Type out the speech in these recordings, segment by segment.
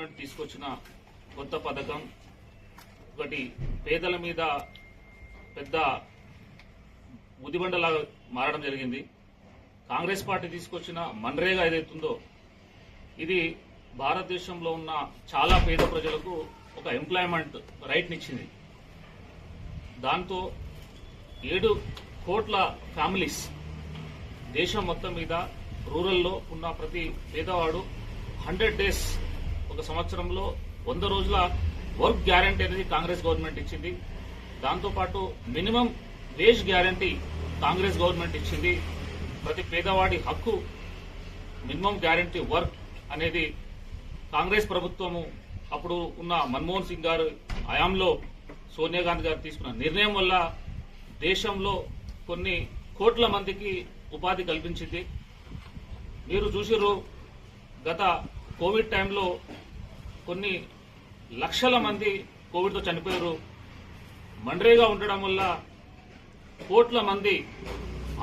Government తీసుకొచ్చిన కొత్త పథకం ఒకటి పేదల మీద పెద్ద ఉదిబండలాగా మారడం జరిగింది. కాంగ్రెస్ పార్టీ తీసుకొచ్చిన మన్రేగా ఏదైతుందో ఇది భారతదేశంలో ఉన్న చాలా పేద ప్రజలకు ఒక ఎంప్లాయ్మెంట్ రైట్నిచ్చింది. దాంతో ఏడు కోట్ల ఫ్యామిలీస్ దేశం మొత్తం మీద రూరల్లో ఉన్న ప్రతి పేదవాడు హండ్రెడ్ డేస్ ఒక సంవత్సరంలో వంద రోజుల వర్క్ గ్యారంటీ అనేది కాంగ్రెస్ గవర్నమెంట్ ఇచ్చింది. దాంతోపాటు minimum wage guarantee Congress government ఇచ్చింది. ప్రతి పేదవాడి హక్కు మినిమం గ్యారంటీ వర్క్ అనేది కాంగ్రెస్ ప్రభుత్వము అప్పుడు ఉన్న మన్మోహన్ సింగ్ గారు హయాంలో సోనియా గాంధీ గారు తీసుకున్న నిర్ణయం వల్ల దేశంలో కొన్ని కోట్ల మందికి ఉపాధి కల్పించింది. మీరు చూసిరు గత కోవిడ్ టైంలో కొన్ని లక్షల మంది కోవిడ్తో చనిపోయారు. మండ్రేగా ఉండడం వల్ల కోట్ల మంది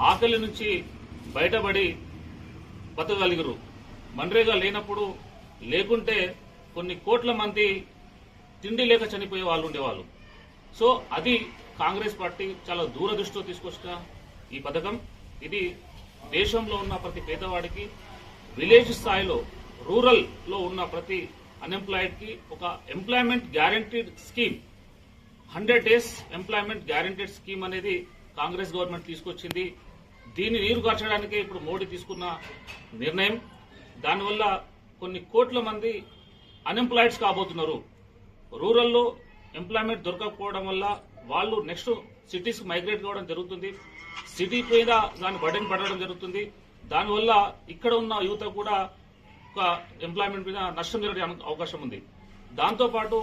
ఆకలి నుంచి బయటపడి బతకగలిగరు. మన్రేగా లేనప్పుడు లేకుంటే కొన్ని కోట్ల మంది తిండి లేక చనిపోయే వాళ్ళు ఉండేవాళ్ళు. సో అది కాంగ్రెస్ పార్టీ చాలా దూరదృష్టితో తీసుకొచ్చిన ఈ పథకం. ఇది దేశంలో ఉన్న ప్రతి పేదవాడికి విలేజ్ స్థాయిలో రూరల్లో ఉన్న ప్రతి అన్ఎంప్లాయిడ్కి ఒక employment guaranteed scheme hundred days employment guaranteed scheme అనేది కాంగ్రెస్ గవర్నమెంట్ తీసుకొచ్చింది. దీన్ని నీరుగార్చడానికి ఇప్పుడు మోడీ తీసుకున్న నిర్ణయం. దానివల్ల కొన్ని కోట్ల మంది అన్ఎంప్లాయిడ్స్ కాబోతున్నారు. రూరల్లో ఎంప్లాయ్మెంట్ దొరకకపోవడం వల్ల వాళ్ళు నెక్స్ట్ సిటీస్ మైగ్రేట్ కావడం జరుగుతుంది. సిటీ మీద దాని బర్డెన్ పడడం జరుగుతుంది. దానివల్ల ఇక్కడ ఉన్న యువత కూడా ఎంప్లాయ్మెంట్ మీద నష్టం జరిగే అవకాశం ఉంది. దాంతోపాటు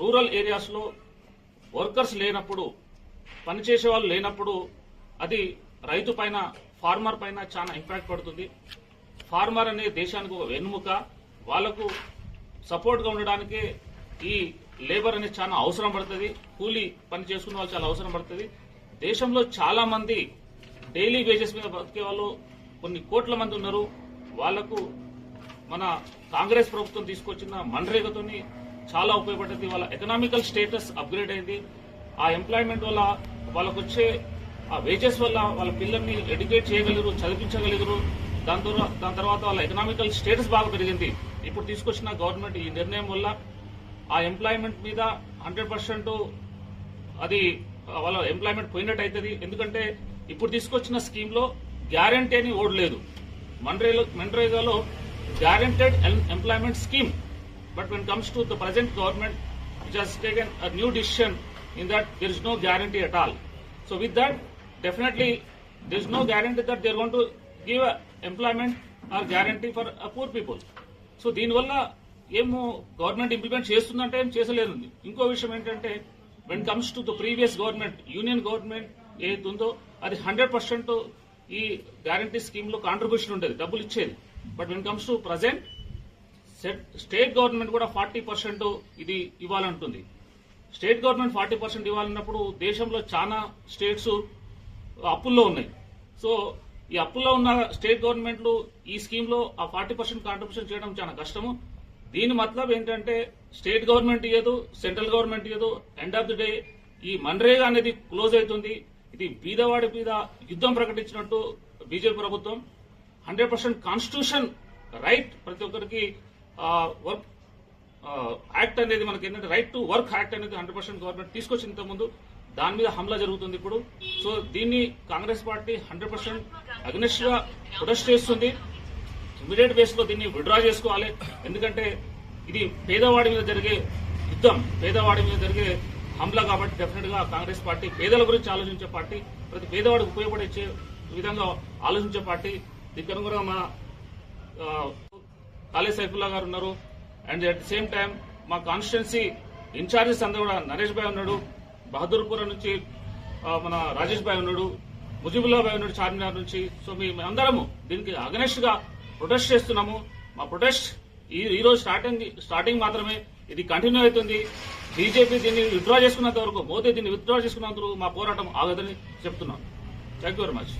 రూరల్ ఏరియాస్లో వర్కర్స్ లేనప్పుడు పనిచేసే వాళ్ళు లేనప్పుడు అది రైతు పైన ఫార్మర్ పైన చాలా ఇంపాక్ట్ పడుతుంది. ఫార్మర్ అనే దేశానికి ఒక వెన్నుముక. వాళ్ళకు సపోర్ట్గా ఉండడానికి ఈ లేబర్ అనేది చాలా అవసరం పడుతుంది. కూలీ పని చేసుకునే వాళ్ళు చాలా అవసరం పడుతుంది. దేశంలో చాలా మంది డైలీ వేజెస్ మీద బతికే వాళ్ళు కొన్ని కోట్ల మంది ఉన్నారు. వాళ్ళకు మన కాంగ్రెస్ ప్రభుత్వం తీసుకొచ్చిన మన్రేగతోని చాలా ఉపయోగపడ్డది వాళ్ళ ఎకనామికల్ స్టేటస్ అప్గ్రేడ్ అయింది. ఆ ఎంప్లాయ్మెంట్ వల్ల వాళ్ళకు వచ్చే ఆ వేజెస్ వల్ల వాళ్ళ పిల్లల్ని ఎడ్యుకేట్ చేయగలిగారు చదివించగలిగారు దాని తర్వాత దాని తర్వాత వాళ్ళ ఎకనామికల్ స్టేటస్ బాగా పెరిగింది. ఇప్పుడు తీసుకొచ్చిన గవర్నమెంట్ ఈ నిర్ణయం వల్ల ఆ ఎంప్లాయ్మెంట్ మీద హండ్రెడ్ పర్సెంట్ అది వాళ్ళ ఎంప్లాయ్మెంట్ పోయినట్టు అవుతుంది ఎందుకంటే ఇప్పుడు తీసుకొచ్చిన స్కీమ్లో గ్యారంటీ అని ఓడలేదు మన్రేలో మన్రేగాలో guaranteed employment scheme but when comes to the present government which has taken a new decision in that there is no guarantee at all so with that definitely there is no guarantee that they're gonna give employment or guarantee for poor people so దీనివల్ల ఏమో government implement చేస్తుందంటే ఏం చేసలేదు ఇంకో విషయం ఏంటంటే when comes to the previous government union government ఏదైతే ఉందో అది హండ్రెడ్ పర్సెంట్ ఈ గ్యారంటీ స్కీమ్లో కాంట్రిబ్యూషన్ ఉండేది డబ్బులు ఇచ్చేది. But when comes to present state government కూడా ఫార్టీ పర్సెంట్ ఇది ఇవ్వాలంటుంది. స్టేట్ గవర్నమెంట్ ఫార్టీ పర్సెంట్ ఇవ్వాలన్నప్పుడు దేశంలో చాలా స్టేట్స్ అప్పుల్లో ఉన్నాయి. సో ఈ అప్పుల్లో ఉన్న స్టేట్ గవర్నమెంట్లు ఈ స్కీమ్లో ఆ ఫార్టీ పర్సెంట్ కాంట్రిబ్యూషన్ చేయడం చాలా కష్టము. దీని మతలబ్ ఏంటంటే స్టేట్ గవర్నమెంట్ ఇయ్యదు సెంట్రల్ గవర్నమెంట్ ఇయ్యదు ఎండ్ ఆఫ్ ది డే ఈ మన్రేగా అనేది క్లోజ్ అవుతుంది. ఇది బీదవాడి మీద యుద్ధం ప్రకటించినట్టు బీజేపీ ప్రభుత్వం హండ్రెడ్ పర్సెంట్ కాన్స్టిట్యూషన్ రైట్ ప్రతి ఒక్కరికి వర్క్ యాక్ట్ అనేది మనకి ఏంటంటే రైట్ టు వర్క్ యాక్ట్ అనేది హండ్రెడ్ పర్సెంట్ గవర్నమెంట్ తీసుకొచ్చిన ముందు దాని మీద హమ్లా జరుగుతుంది ఇప్పుడు. సో దీన్ని కాంగ్రెస్ పార్టీ హండ్రెడ్ పర్సెంట్ అగ్నెస్ట్గా ప్రొటెస్ట్ చేస్తుంది. ఇమీడియట్ బేస్లో దీన్ని విడ్రా చేసుకోవాలి. ఎందుకంటే ఇది పేదవాడి మీద జరిగే యుద్ధం పేదవాడి మీద జరిగే హమ్లా కాబట్టి డెఫినెట్గా కాంగ్రెస్ పార్టీ పేదల గురించి ఆలోచించే పార్టీ ప్రతి పేదవాడికి ఉపయోగపడే విధంగా ఆలోచించే పార్టీ దీనికి అనుగుణంగా మా కాలేజ్ సైఫుల్లా గారు ఉన్నారు. And at the same time మా కాన్స్టిట్యున్సీ ఇన్ఛార్జెస్ అందరూ కూడా నరేష్ భాయ్ ఉన్నాడు. బహదూర్పురం నుంచి మన రాజేష్ భాయ్ ఉన్నాడు. ముజిబుల్లా భాయ్ ఉన్నాడు చార్మినార్ నుంచి. సో మేము అందరము దీనికి అగనెస్ట్గా ప్రొటెస్ట్ చేస్తున్నాము. మా ప్రొటెస్ట్ ఈ ఈరోజు స్టార్టింగ్ స్టార్టింగ్ మాత్రమే. ఇది కంటిన్యూ అవుతుంది. బీజేపీ దీన్ని విత్డ్రా చేసుకున్నంత వరకు మోదీ దీన్ని విత్డ్రా చేసుకున్నంత వరకు మా పోరాటం ఆగదని చెప్తున్నాం థ్యాంక్ యూ వెరీ మచ్